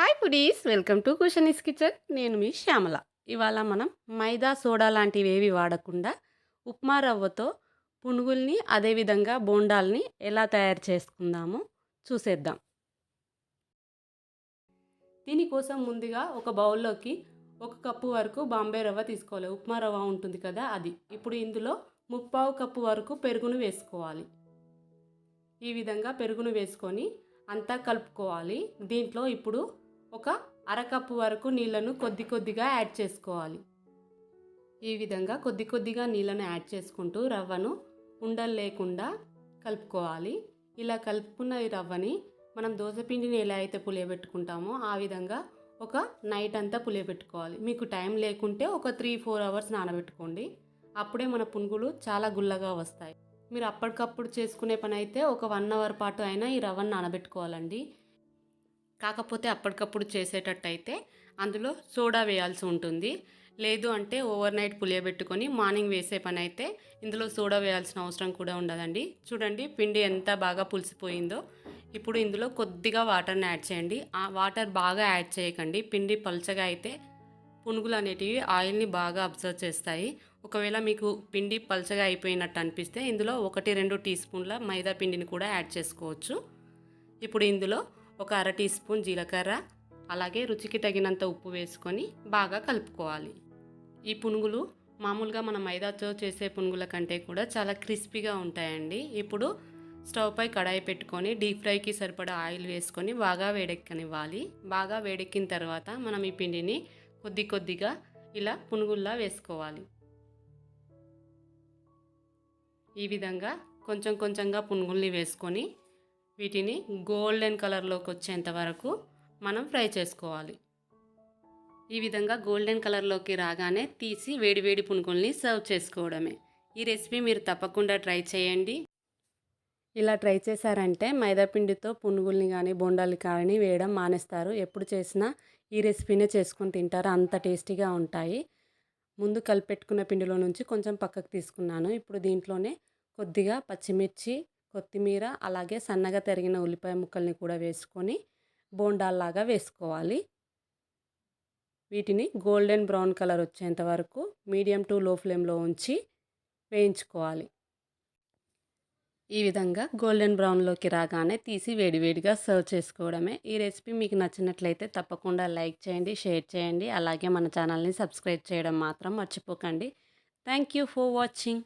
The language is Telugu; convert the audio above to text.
Hi foodies welcome to Kushani's kitchen. నేను మీ శ్యామల. ఇవాళ మనం మైదా సోడా లాంటివి ఏవి వాడకుండా ఉప్మా రవ్వతో పునుగుల్ని అదేవిధంగా బోండాల్ని ఎలా తయారు చేసుకుందామో చూసేద్దాం. దీనికోసం ముందుగా ఒక బౌల్లోకి ఒక కప్పు వరకు బాంబే రవ్వ తీసుకోవాలి. ఉప్మా రవ్వ ఉంటుంది కదా అది. ఇప్పుడు ఇందులో ముప్పావు కప్పు వరకు పెరుగును వేసుకోవాలి. ఈ విధంగా పెరుగును వేసుకొని అంతా కలుపుకోవాలి. దీంట్లో ఇప్పుడు ఒక అరకప్పు వరకు నీళ్ళను కొద్ది కొద్దిగా యాడ్ చేసుకోవాలి. ఈ విధంగా కొద్ది కొద్దిగా నీళ్ళను యాడ్ చేసుకుంటూ రవ్వను ఉండలు లేకుండా కలుపుకోవాలి. ఇలా కలుపుకున్న ఈ రవ్వని మనం దోశపిండిని ఎలా అయితే పులియబెట్టుకుంటామో ఆ విధంగా ఒక నైట్ అంతా పులియబెట్టుకోవాలి. మీకు టైం లేకుంటే ఒక త్రీ ఫోర్ అవర్స్ నానబెట్టుకోండి. అప్పుడే మన పునుగులు చాలా గుల్లగా వస్తాయి. మీరు అప్పటికప్పుడు చేసుకునే పని అయితే ఒక వన్ అవర్ పాటు అయినా ఈ రవ్వను నానబెట్టుకోవాలండి. కాకపోతే అప్పటికప్పుడు చేసేటట్టయితే అందులో సోడా వేయాల్సి ఉంటుంది. లేదు అంటే ఓవర్ నైట్ పులియబెట్టుకొని మార్నింగ్ వేసే పని అయితే ఇందులో సోడా వేయాల్సిన అవసరం కూడా ఉండదండి. చూడండి పిండి ఎంత బాగా పులిసిపోయిందో. ఇప్పుడు ఇందులో కొద్దిగా వాటర్ని యాడ్ చేయండి. ఆ వాటర్ బాగా యాడ్ చేయకండి. పిండి పలుచగా అయితే పునుగులు అనేటివి ఆయిల్ని బాగా అబ్జర్వ్ చేస్తాయి. ఒకవేళ మీకు పిండి పలుచగా అయిపోయినట్టు అనిపిస్తే ఇందులో ఒకటి రెండు టీ స్పూన్ల మైదా పిండిని కూడా యాడ్ చేసుకోవచ్చు. ఇప్పుడు ఇందులో ఒక అర టీ స్పూన్ జీలకర్ర అలాగే రుచికి తగినంత ఉప్పు వేసుకొని బాగా కలుపుకోవాలి. ఈ పునుగులు మామూలుగా మనం మైదాతో చేసే పునుగుల కంటే కూడా చాలా క్రిస్పీగా ఉంటాయండి. ఇప్పుడు స్టవ్ పై కడాయి పెట్టుకొని డీప్ ఫ్రైకి సరిపడా ఆయిల్ వేసుకొని బాగా వేడెక్కనివ్వాలి. బాగా వేడెక్కిన తర్వాత మనం ఈ పిండిని కొద్ది కొద్దిగా ఇలా పునుగుల్లా వేసుకోవాలి. ఈ విధంగా కొంచెం కొంచెంగా పునుగుల్ని వేసుకొని వీటిని గోల్డెన్ కలర్లోకి వచ్చేంత వరకు మనం ఫ్రై చేసుకోవాలి. ఈ విధంగా గోల్డెన్ కలర్లోకి రాగానే తీసి వేడివేడి పునుగుల్ని సర్వ్ చేసుకోవడమే. ఈ రెసిపీ మీరు తప్పకుండా ట్రై చేయండి. ఇలా ట్రై చేశారంటే మైదాపిండితో పునుగుల్ని కానీ బొండాలు కానీ వేయడం మానేస్తారు. ఎప్పుడు చేసినా ఈ రెసిపీనే చేసుకొని తింటారు. అంత టేస్టీగా ఉంటాయి. ముందు కలిపెట్టుకున్న పిండిలో నుంచి కొంచెం పక్కకు తీసుకున్నాను. ఇప్పుడు దీంట్లోనే కొద్దిగా పచ్చిమిర్చి కొత్తిమీర అలాగే సన్నగా తరిగిన ఉల్లిపాయ ముక్కల్ని కూడా వేసుకొని బోండాల్లాగా వేసుకోవాలి. వీటిని గోల్డెన్ బ్రౌన్ కలర్ వచ్చేంత వరకు మీడియం టు లో ఫ్లేమ్లో ఉంచి వేయించుకోవాలి. ఈ విధంగా గోల్డెన్ బ్రౌన్లోకి రాగానే తీసి వేడివేడిగా సర్వ్ చేసుకోవడమే. ఈ రెసిపీ మీకు నచ్చినట్లయితే తప్పకుండా లైక్ చేయండి షేర్ చేయండి. అలాగే మన ఛానల్ని సబ్స్క్రైబ్ చేయడం మాత్రం మర్చిపోకండి. Thank you for watching.